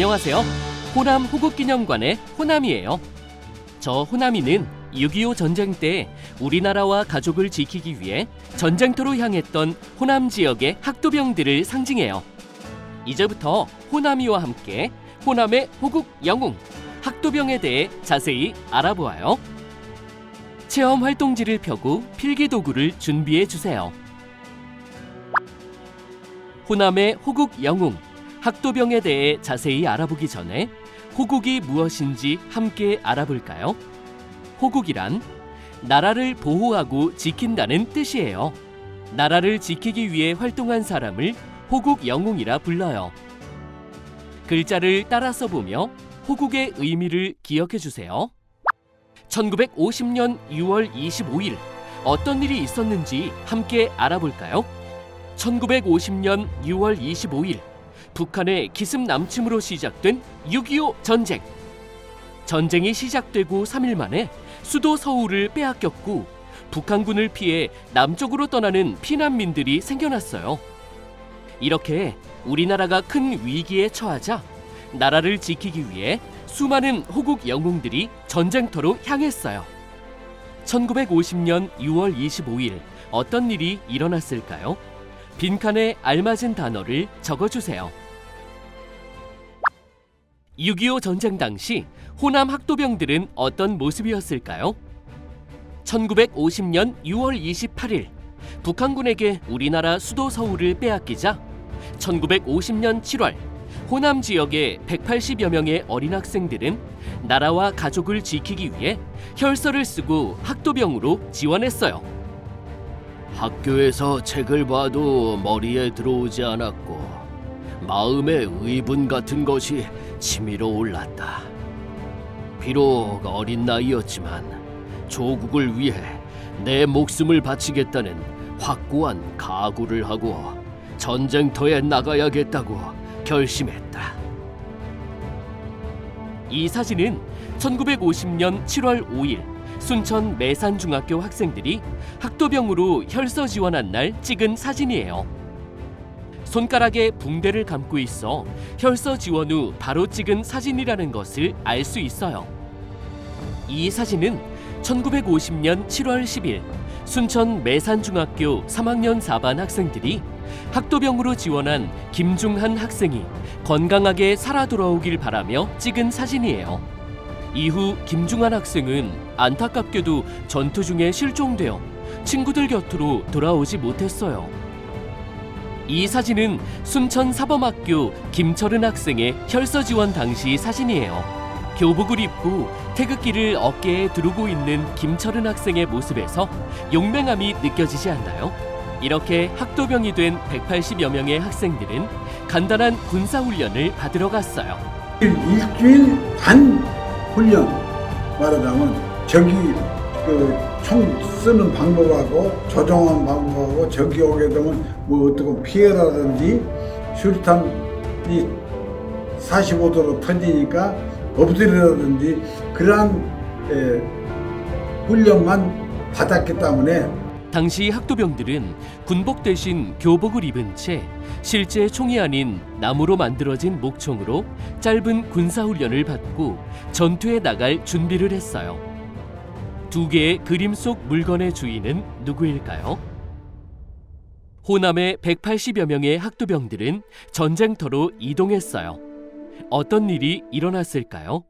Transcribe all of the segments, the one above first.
안녕하세요. 호남 호국기념관의 호남이에요. 저 호남이는 6.25 전쟁 때 우리나라와 가족을 지키기 위해 전쟁터로 향했던 호남 지역의 학도병들을 상징해요. 이제부터 호남이와 함께 호남의 호국 영웅 학도병에 대해 자세히 알아보아요. 체험 활동지를 펴고 필기 도구를 준비해 주세요. 호남의 호국 영웅 학도병에 대해 자세히 알아보기 전에 호국이 무엇인지 함께 알아볼까요? 호국이란 나라를 보호하고 지킨다는 뜻이에요. 나라를 지키기 위해 활동한 사람을 호국 영웅이라 불러요. 글자를 따라 써보며 호국의 의미를 기억해 주세요. 1950년 6월 25일 어떤 일이 있었는지 함께 알아볼까요? 1950년 6월 25일 북한의 기습 남침으로 시작된 6.25 전쟁. 전쟁이 시작되고 3일 만에 수도 서울을 빼앗겼고 북한군을 피해 남쪽으로 떠나는 피난민들이 생겨났어요. 이렇게 우리나라가 큰 위기에 처하자 나라를 지키기 위해 수많은 호국 영웅들이 전쟁터로 향했어요. 1950년 6월 25일 어떤 일이 일어났을까요? 빈칸에 알맞은 단어를 적어주세요. 6.25 전쟁 당시 호남 학도병들은 어떤 모습이었을까요? 1950년 6월 28일 북한군에게 우리나라 수도 서울을 빼앗기자 1950년 7월 호남 지역의 180여 명의 어린 학생들은 나라와 가족을 지키기 위해 혈서를 쓰고 학도병으로 지원했어요. 학교에서 책을 봐도 머리에 들어오지 않았고 마음의 의분 같은 것이 치밀어 올랐다. 비록 어린 나이였지만 조국을 위해 내 목숨을 바치겠다는 확고한 각오를 하고 전쟁터에 나가야겠다고 결심했다. 이 사진은 1950년 7월 5일 순천 매산중학교 학생들이 학도병으로 혈서 지원한 날 찍은 사진이에요. 손가락에 붕대를 감고 있어 혈서 지원 후 바로 찍은 사진이라는 것을 알 수 있어요. 이 사진은 1950년 7월 10일 순천 매산중학교 3학년 4반 학생들이 학도병으로 지원한 김중한 학생이 건강하게 살아 돌아오길 바라며 찍은 사진이에요. 이후 김중한 학생은 안타깝게도 전투 중에 실종되어 친구들 곁으로 돌아오지 못했어요. 이 사진은 순천 사범학교 김철은 학생의 혈서 지원 당시 사진이에요. 교복을 입고 태극기를 어깨에 두르고 있는 김철은 학생의 모습에서 용맹함이 느껴지지 않나요? 이렇게 학도병이 된 180여 명의 학생들은 간단한 군사훈련을 받으러 갔어요. 일주일 반 훈련 말하자면 저기 그 총 쓰는 방법하고 조종하는 방법하고 저기 오게 되면 뭐 어떻게 피해라든지 수류탄이 45도로 터지니까 엎드리라든지 그러한 에, 훈련만 받았기 때문에 당시 학도병들은 군복 대신 교복을 입은 채 실제 총이 아닌 나무로 만들어진 목총으로 짧은 군사훈련을 받고 전투에 나갈 준비를 했어요. 두 개의 그림 속 물건의 주인은 누구일까요? 호남의 180여 명의 학도병들은 전쟁터로 이동했어요. 어떤 일이 일어났을까요?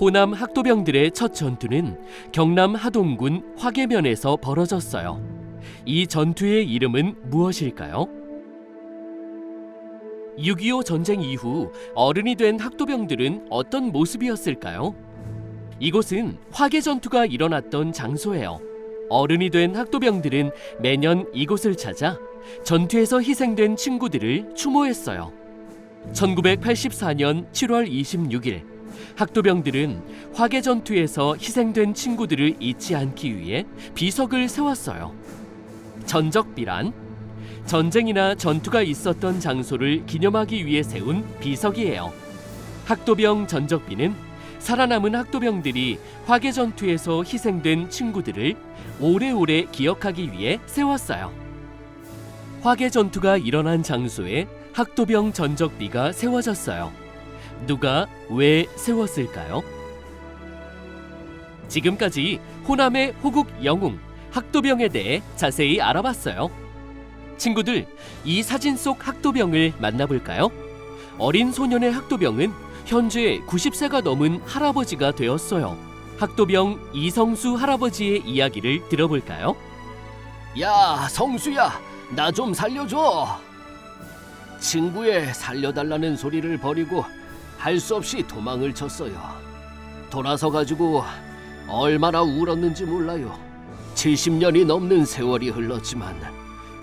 호남 학도병들의 첫 전투는 경남 하동군 화계면에서 벌어졌어요. 이 전투의 이름은 무엇일까요? 6.25 전쟁 이후 어른이 된 학도병들은 어떤 모습이었을까요? 이곳은 화계 전투가 일어났던 장소예요. 어른이 된 학도병들은 매년 이곳을 찾아 전투에서 희생된 친구들을 추모했어요. 1984년 7월 26일 학도병들은 화계 전투에서 희생된 친구들을 잊지 않기 위해 비석을 세웠어요. 전적비란 전쟁이나 전투가 있었던 장소를 기념하기 위해 세운 비석이에요. 학도병 전적비는 살아남은 학도병들이 화계 전투에서 희생된 친구들을 오래오래 기억하기 위해 세웠어요. 화계 전투가 일어난 장소에 학도병 전적비가 세워졌어요. 누가 왜 세웠을까요? 지금까지 호남의 호국 영웅 학도병에 대해 자세히 알아봤어요. 친구들, 이 사진 속 학도병을 만나볼까요? 어린 소년의 학도병은 현재 90세가 넘은 할아버지가 되었어요. 학도병 이성수 할아버지의 이야기를 들어볼까요? 야, 성수야, 나 좀 살려줘. 친구의 살려달라는 소리를 버리고 할 수 없이 도망을 쳤어요. 돌아서 가지고 얼마나 울었는지 몰라요. 70년이 넘는 세월이 흘렀지만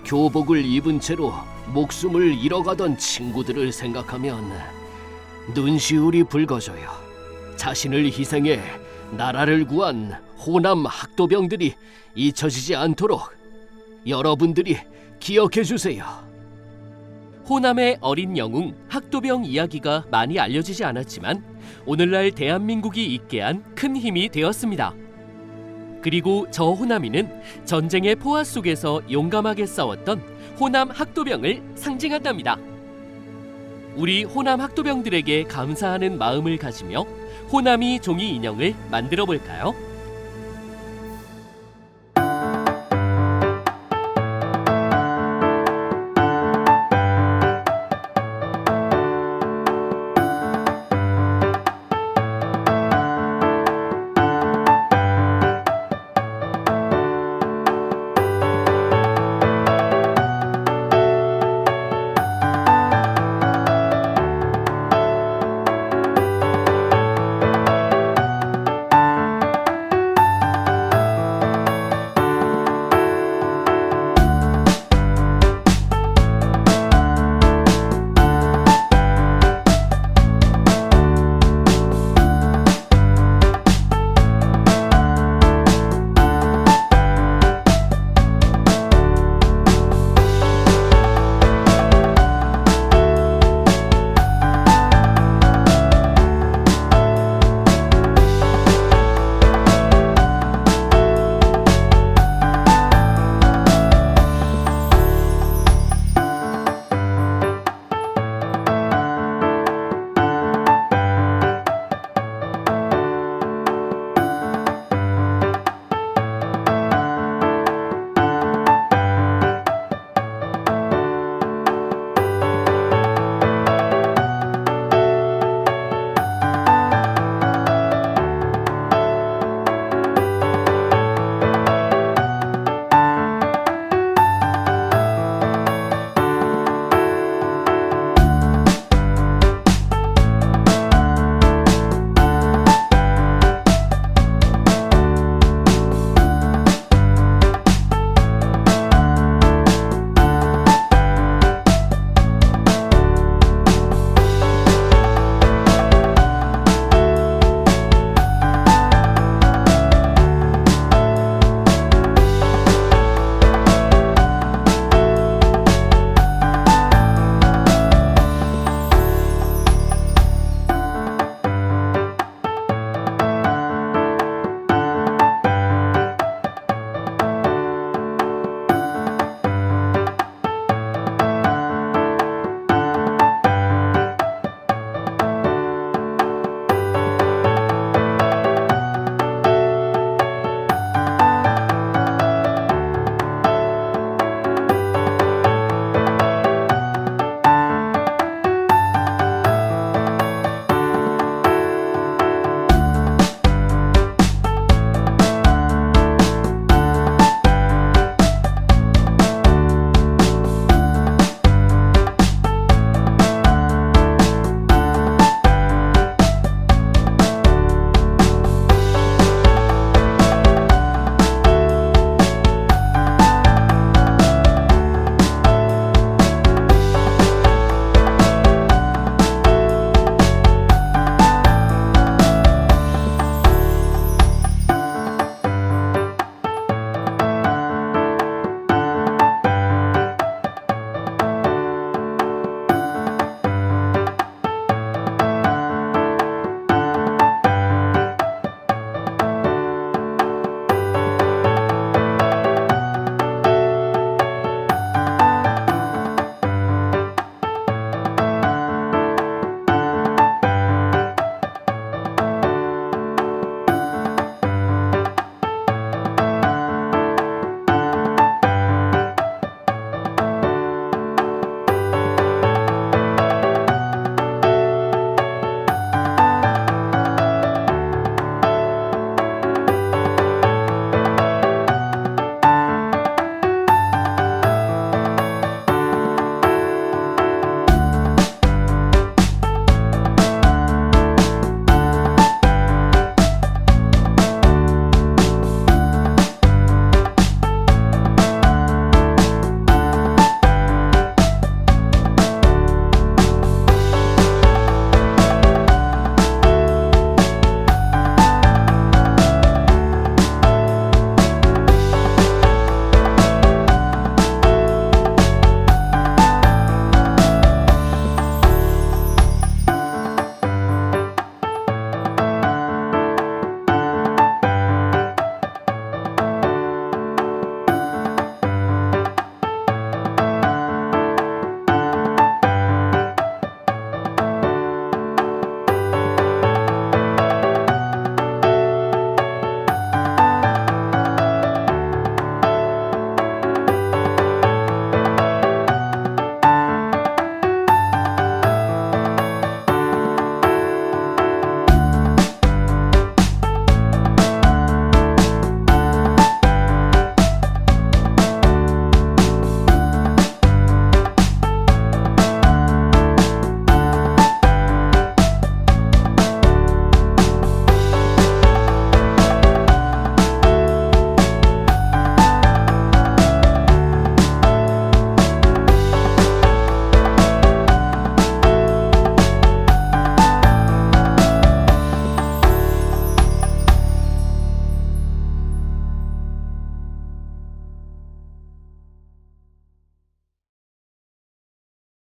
교복을 입은 채로 목숨을 잃어가던 친구들을 생각하면 눈시울이 붉어져요. 자신을 희생해 나라를 구한 호남 학도병들이 잊혀지지 않도록 여러분들이 기억해 주세요. 호남의 어린 영웅 학도병 이야기가 많이 알려지지 않았지만 오늘날 대한민국이 있게 한 큰 힘이 되었습니다. 그리고 저 호남이는 전쟁의 포화 속에서 용감하게 싸웠던 호남 학도병을 상징한답니다. 우리 호남 학도병들에게 감사하는 마음을 가지며 호남이 종이 인형을 만들어 볼까요?